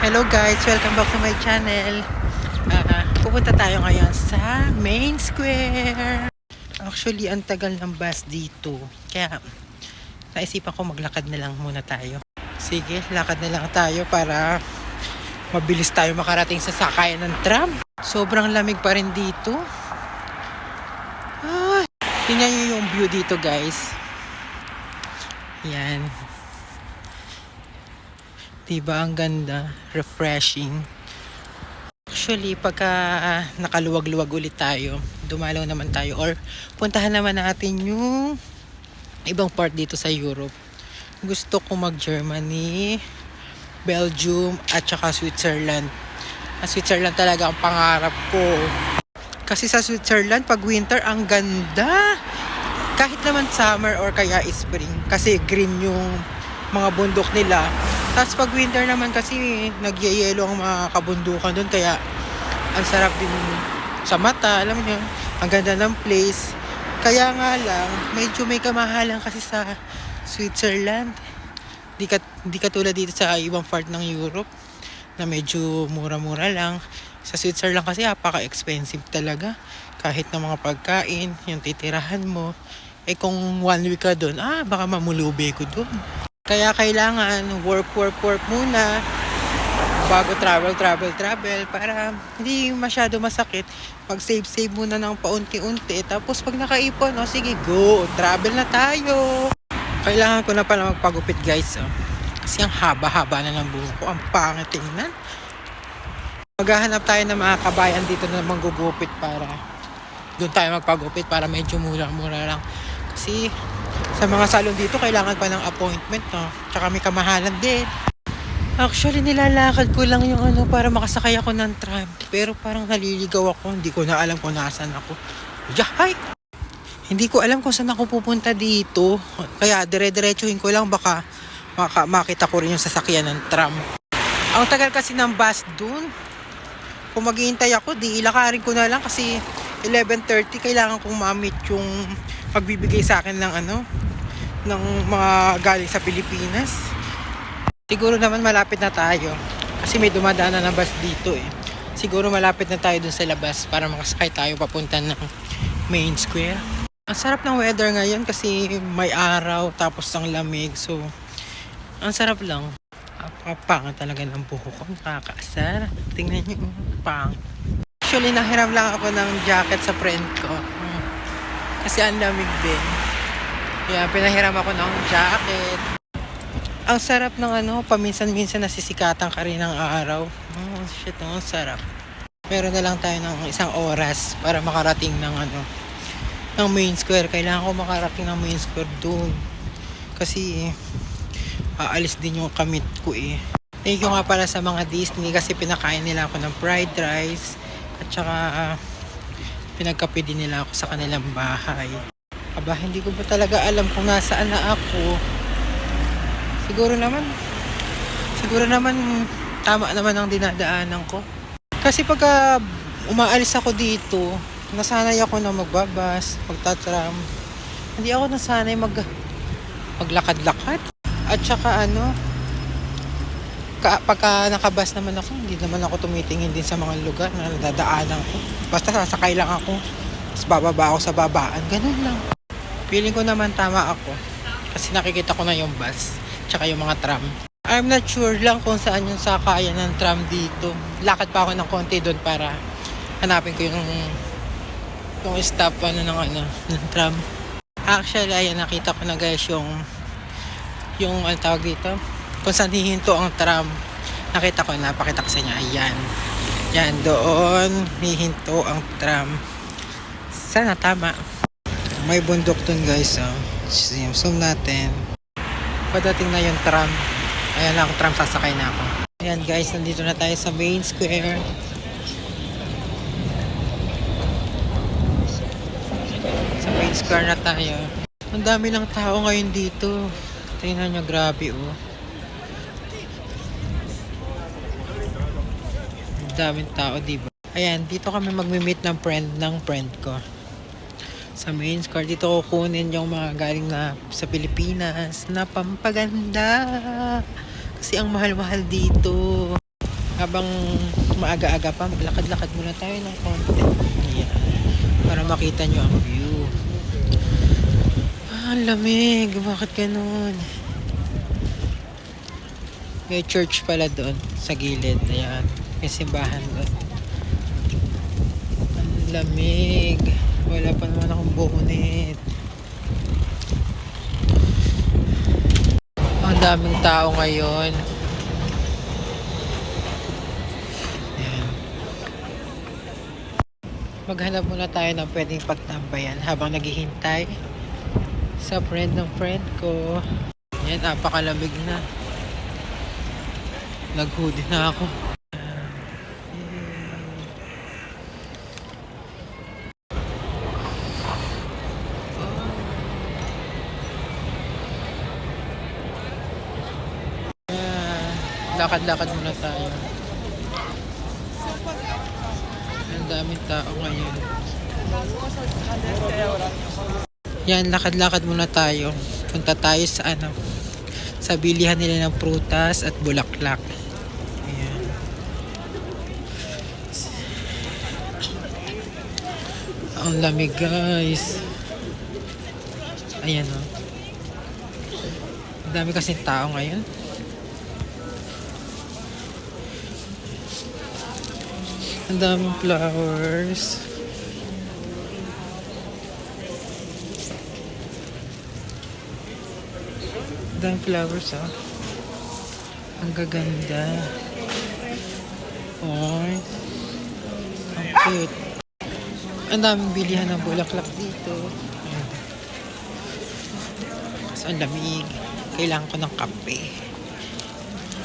Hello guys, welcome back to my channel. Ah, pupunta tayo ngayon sa Main Square. Actually, ang tagal ng bus dito. Kaya, naisipan ko maglakad na lang muna tayo. Sige, lakad na lang tayo para mabilis tayo makarating sa sakayan ng tram. Sobrang lamig pa rin dito. Ah, tingnan nyo yung view dito guys. Yan. Diba ang ganda? Refreshing. Actually, pagka ah, nakaluwag-luwag ulit tayo, dumalaw naman tayo or puntahan naman natin yung ibang part dito sa Europe. Gusto ko mag-Germany, Belgium, at saka Switzerland. Ang Switzerland talaga ang pangarap ko. Kasi sa Switzerland, pag winter, ang ganda. Kahit naman summer or kaya spring. Kasi green yung mga bundok nila. Tapos pag winter naman kasi nagyayelo ang mga kabundukan doon. Kaya ang sarap din sa mata. Alam yun, ang ganda ng place. Kaya nga lang, medyo may kamahalan kasi sa Switzerland. Di, kat, di katulad dito sa ibang part ng Europe na medyo mura-mura lang. Sa Switzerland kasi apaka-expensive talaga. Kahit na mga pagkain, yung titirahan mo. Eh kung one week ka doon, ah baka mamulubi ko doon. Kaya kailangan work, work, work muna bago travel, travel, travel para hindi masyado masakit. Pag save, save muna ng paunti-unti. Tapos pag nakaipon, oh, sige, go, travel na tayo. Kailangan ko na pala magpagupit guys. Oh. Kasi ang haba-haba na ng buhok ko. Ang pangit tingnan. Maghahanap tayo ng mga kabayan dito na manggugupit para doon tayo magpagupit para medyo mura-mura lang. Kasi sa mga salon dito, kailangan pa ng appointment, no? Tsaka may kamahalan din. Actually, nilalakad ko lang yung ano para makasakay ako ng tram. Pero parang naliligaw ako. Hindi ko na alam kung nasan ako. Yahay! Hindi ko alam kung saan ako pupunta dito. Kaya dire-diretsuhin ko lang baka maka, makita ko rin yung sasakyan ng tram. Ang tagal kasi ng bus dun. Kung maghihintay ako, di ilakarin ko na lang kasi 11.30 kailangan kong ma-meet yung magbibigay sa akin ng ano, ng mga galing sa Pilipinas. Siguro naman malapit na tayo. Kasi may dumadaan na bus dito eh. Siguro malapit na tayo dun sa labas para makasakay tayo papunta ng main square. Ang sarap ng weather ngayon kasi may araw tapos ang lamig. So, ang sarap lang. Apakapanga talaga ng buhok ko. Nakakaasar. Tingnan niyo, oh, pang. Actually, nahiram lang ako ng jacket sa friend ko. Hmm. Kasi ang lamig din. Kaya pinahiram ako ng jacket. Ang sarap ng ano, paminsan-minsan nasisikatan ka rin ng araw. Oh, shit, oh, ang sarap. Meron na lang tayo ng isang oras para makarating ng ano, ng main square. Kailangan ko makarating ng main square doon. Kasi, aalis din yung kamit ko eh. Thank you nga pala sa mga Disney kasi pinakain nila ako ng fried rice at saka ah, pinagkape din nila ako sa kanilang bahay. Aba, hindi ko ba talaga alam kung nasaan na ako. Siguro naman, siguro naman tama naman ang dinadaanan ko. Kasi pagka umaalis ako dito, nasanay ako na magbabas, magtatram. Hindi ako nasanay mag maglakad-lakad. At saka ano, ka, pagka nakabas naman ako, hindi naman ako tumitingin din sa mga lugar na nadadaanan ko. Basta sasakay lang ako. Tapos bababa ako sa babaan. Ganun lang. Feeling ko naman tama ako. Kasi nakikita ko na yung bus. Tsaka yung mga tram. I'm not sure lang kung saan yung sakayan ng tram dito. Lakad pa ako ng konti doon para hanapin ko yung yung stop ano ng ano ng tram. Actually, ayan nakita ko na guys yung yung ano tawag dito kung saan hihinto ang tram. Nakita ko na, pakita ko sa inyo. Ayan. Yan, doon hihinto ang tram. Sana tama. May bundok dun guys. Oh. Zoom, natin. Padating na yung tram. Ayan na ang tram, sasakay na ako. Ayan guys, nandito na tayo sa main square. Sa main square na tayo. Ang dami ng tao ngayon dito. Tingnan nyo, grabe oh. Ang daming tao, diba? Ayan, dito kami magmi-meet ng friend ng friend ko. Sa main square, dito ko kunin yung mga galing na sa Pilipinas na pampaganda. Kasi ang mahal-mahal dito. Habang maaga-aga pa, lakad-lakad muna tayo ng konti. Ayan. Para makita nyo ang view. Ah, lamig. Bakit ganun? May church pala doon sa gilid. Ayan. May simbahan doon. Ang lamig. Wala pa naman akong bonnet. Ang daming tao ngayon. Maghanap muna tayo ng pwedeng pagtambayan habang naghihintay sa friend ng friend ko. Yan, napakalamig na. Nag-hoodie na ako. Ah, Lakad-lakad muna tayo. Ang daming tao ngayon. Yan, lakad-lakad muna tayo. Punta tayo sa ano, sa bilihan nila ng prutas at bulaklak. Ayan. Ang lamig guys. Ayan o. Ang dami kasi tao ngayon. Ang daming flowers. Daming flowers ah. Ang gaganda. Oy. Ang cute. Ang daming bilihan ng bulaklak dito. Kasi ang lamig. Kailangan ko ng kape.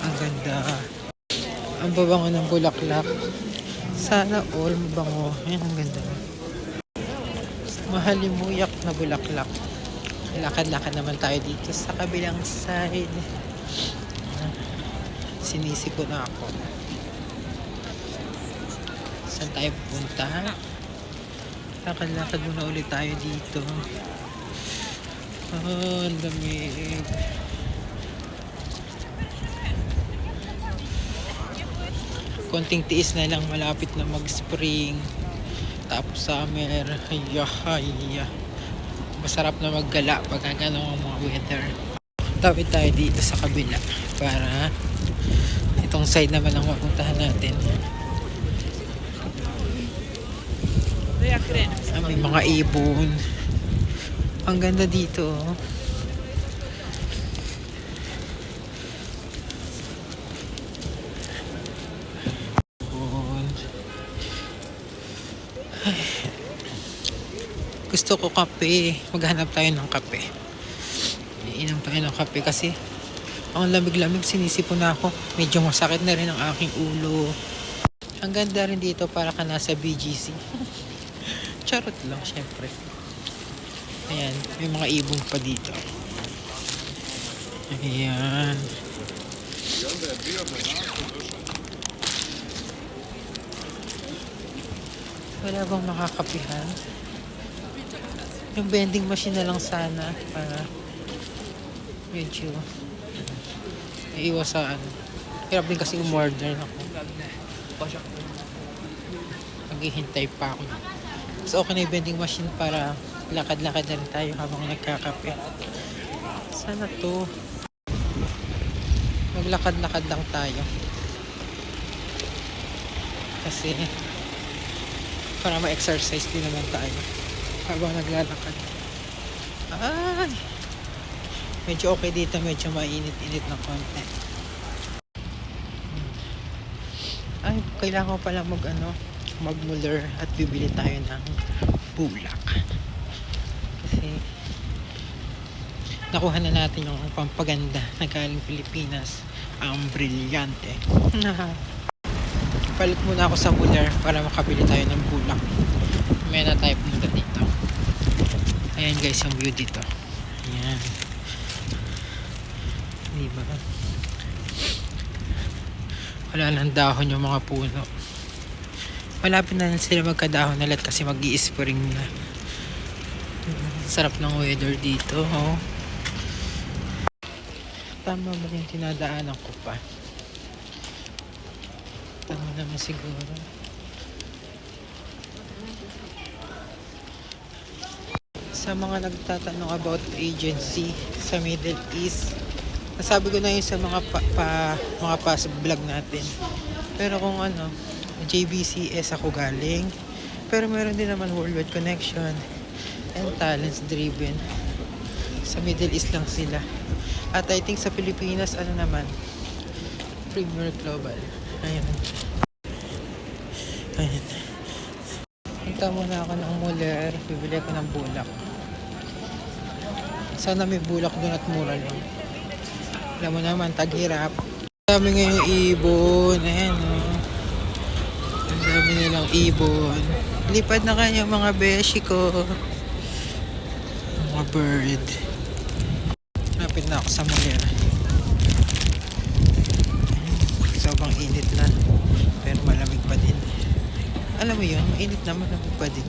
Ang ganda. Ang babango ng bulaklak. Sana all mabango. Ayan, ang ganda. Mahalimuyak na bulaklak. Lakad-lakad naman tayo dito sa kabilang side. Sinisiko na ako. Saan tayo pupunta? Lakad-lakad muna ulit tayo dito. Oh, ang lamig. Konting tiis na lang malapit na mag-spring. Tapos summer haya masarap na maggala pag ganun ang mga weather. Tawid tayo dito sa kabila para itong side naman ang mapuntahan natin. May mga ibon. Ang ganda dito oh. Gusto ko kape. Maghanap tayo ng kape. Iinom tayo ng kape kasi ang lamig-lamig sinisipon na ako. Medyo masakit na rin ang aking ulo. Ang ganda rin dito para ka nasa BGC. Charot lang, syempre. Ayan, may mga ibon pa dito. Ayan. Wala bang makakapihan? Yung vending machine na lang sana para medyo iiwas sa ano. Hirap din kasi umorder ako. Maghihintay pa ako. So okay na yung vending machine para lakad-lakad na rin tayo habang nagkakape. Sana to. Maglakad-lakad lang tayo. Kasi para ma-exercise din naman tayo habang naglalakad. Ay! Medyo okay dito, medyo mainit-init ng konti. Hmm. Ay, kailangan ko pala mag ano, magmuller at bibili tayo ng bulak. Kasi nakuha na natin yung pampaganda na galing Pilipinas. Ang brilyante. Palit muna ako sa Muller para makabili tayo ng bulak. May na tayo pumunta. Ayan guys yung view dito. Ayan. Diba? Wala nang dahon yung mga puno. Malapit na sila magkadahon na lahat kasi mag spring na. Sarap ng weather dito. Oh. Tama ba yung tinadaanan ko pa? naman siguro. Sa mga nagtatanong about agency sa Middle East, nasabi ko na yun sa mga pa, pa- mga past vlog natin. Pero kung ano, JBCS ako galing. Pero meron din naman worldwide connection and talents driven. Sa Middle East lang sila. At I think sa Pilipinas, ano naman, Premier Global. Ayan. Ayan. Punta muna ako ng Muller. Bibili ako ng bulak. Sana may bulak doon at mura lang. Alam mo naman, taghirap. Ang dami ngayong ibon. Ayan o. Ang dami nilang ibon. Lipad na kayo mga beshi ko. Mga bird. Lapit na ako sa Muller. Sobrang init na. Pero malamig pa din. Alam mo yun, mainit na malamig pa din.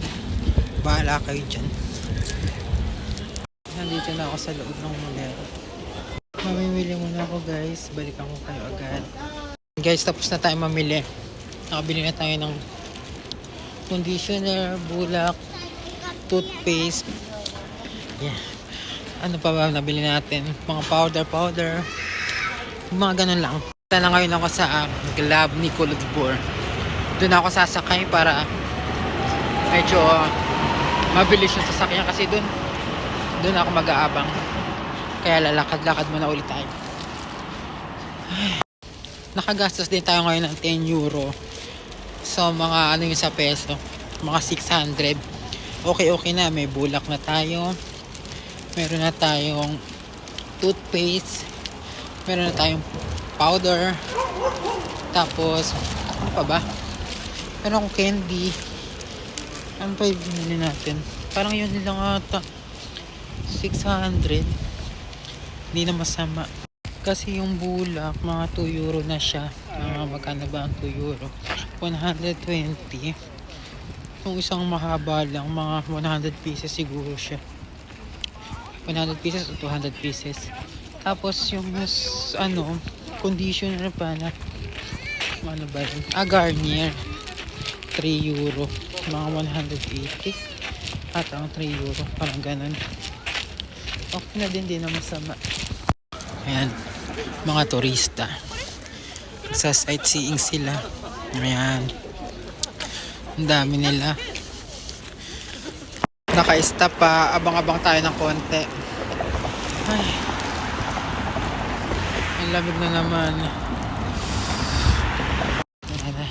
Bahala kayo dyan. Nandito na ako sa loob ng Mulero. Mamimili muna ako guys. Balikan ko kayo agad. Guys, tapos na tayo mamili. Nakabili na tayo ng conditioner, bulak, toothpaste. Yeah. Ano pa ba nabili natin? Mga powder, powder. Mga ganun lang. Punta na ngayon ako sa uh, Glab Nicolodbor. Doon ako sasakay para medyo uh, mabilis yung sasakyan kasi doon doon ako mag-aabang. Kaya lalakad-lakad muna ulit tayo. Ay. Nakagastos din tayo ngayon ng 10 euro. So mga ano yung sa peso, mga 600. Okay okay na, may bulak na tayo. Meron na tayong toothpaste. Meron na tayong powder. Tapos ano pa ba? Meron akong candy. Ano pa yung natin? Parang yun lang ata. 600. Hindi na masama. Kasi yung bulak, mga 2 euro na siya. Mga magkano ba ang 2 euro? 120. Yung isang mahaba lang, mga 100 pieces siguro siya. 100 pieces o 200 pieces. Tapos yung s- ano, conditioner pa na ano ba yun? Ah, Garnier. 3 euro. Mga 180. At ang 3 euro. Parang ganun. Okay na din, di na masama. Ayan. Mga turista. Sa sightseeing sila. Ayan. Ang dami nila. Naka-stop pa. Abang-abang tayo ng konti. Ay. Ang lamig na naman. Ayan na.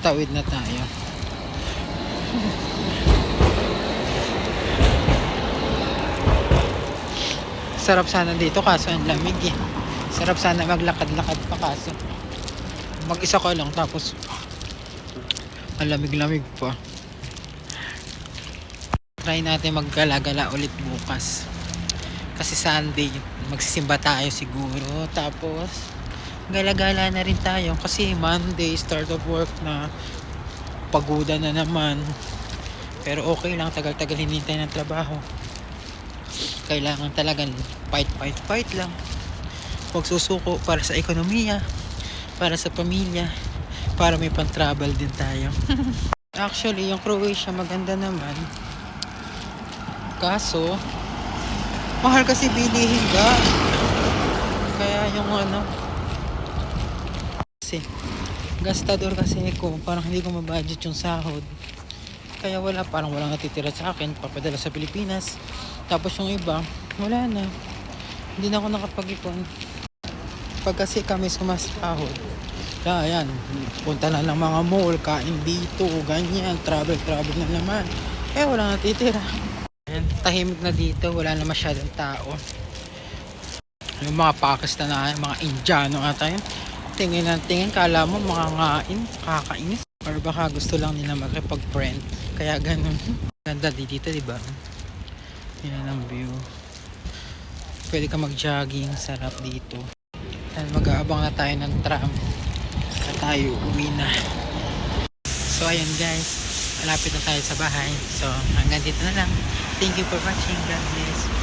Tawid na tayo. Sarap sana dito kaso ang lamig eh. Sarap sana maglakad-lakad pa kaso. Mag-isa ka lang tapos ang lamig-lamig pa. Try natin maggalagala ulit bukas. Kasi Sunday, magsisimba tayo siguro. Tapos, galagala na rin tayo. Kasi Monday, start of work na. Pagoda na naman. Pero okay lang, tagal-tagal hinintay ng trabaho. Kailangan talaga fight, fight, fight lang. Huwag susuko para sa ekonomiya, para sa pamilya, para may pang-travel din tayo. Actually, yung Croatia maganda naman. Kaso, mahal kasi bilihin ka. Kaya yung ano, kasi, gastador kasi ako, parang hindi ko mabudget yung sahod. Kaya wala, parang walang natitira sa akin, papadala sa Pilipinas. Tapos yung iba, wala na. Hindi na ako nakapag-ipon. Pag kasi kami sumasahod, kaya yan, punta na ng mga mall, kain dito, ganyan, travel, travel na naman. Eh, wala natitira. Ayan, tahimik na dito, wala na masyadong tao. Yung mga Pakistan na, mga Indiano ata yun. Tingin ng tingin, kala mo mga ngain, kakainis. Or baka gusto lang nila makipag-friend. Kaya ganun. Ganda di dito, di ba? Yan ang view. Pwede ka mag-jogging, sarap dito. Mag-aabang na tayo ng tram. At tayo uwi na. So, ayan guys. Malapit na tayo sa bahay. So, hanggang dito na lang. Thank you for watching. God bless.